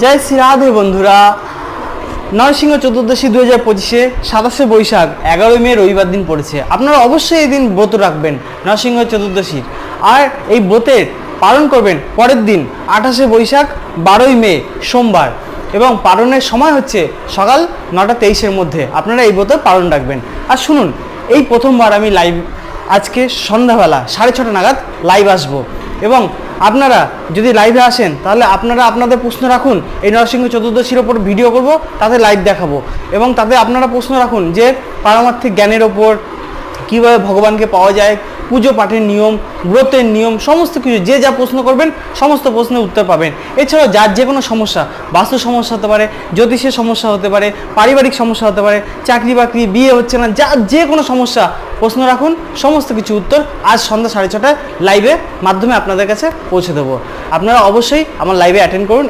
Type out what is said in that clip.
জয় শ্রী রাধে বন্ধুরা। নরসিংহ চতুর্দশী দু হাজার পঁচিশে সাতাশে বৈশাখ, এগারোই মে রবিবার দিন পড়েছে। আপনারা অবশ্যই এই দিন ব্রত রাখবেন নরসিংহ চতুর্দশীর। আর এই ব্রতের পালন করবেন পরের দিন, আঠাশে বৈশাখ, বারোই মে, সোমবার। এবং পালনের সময় হচ্ছে সকাল নটা তেইশের মধ্যে। আপনারা এই ব্রত পালন রাখবেন। আর শুনুন, এই প্রথমবার আমি লাইভ আজকে সন্ধ্যাবেলা সাড়ে ছটা নাগাদ লাইভ আসব। এবং আপনারা যদি লাইভে আসেন, তাহলে আপনারা আপনাদের প্রশ্ন রাখুন, এই নরসিংহ চতুর্দশীর ওপর ভিডিও করব, তাতে লাইভ দেখাবো। এবং তাতে আপনারা প্রশ্ন রাখুন যে পারমার্থিক জ্ঞানের ওপর কীভাবে ভগবানকে পাওয়া যায় পুজো পাঠের নিয়ম, ব্রতের নিয়ম, সমস্ত কিছু, যে যা প্রশ্ন করবেন, সমস্ত প্রশ্নের উত্তর পাবেন। এছাড়াও যার যে কোনো সমস্যা, বাস্তু সমস্যা হতে পারে, জ্যোতিষের সমস্যা হতে পারে, পারিবারিক সমস্যা হতে পারে, চাকরি বাকরি, বিয়ে হচ্ছে না, যা যে কোনো সমস্যা, প্রশ্ন রাখুন, সমস্ত কিছু উত্তর আজ সন্ধ্যা সাড়ে ছটায় লাইভে মাধ্যমে আপনাদের কাছে পৌঁছে দেবো। আপনারা অবশ্যই আমার লাইভে অ্যাটেন্ড করুন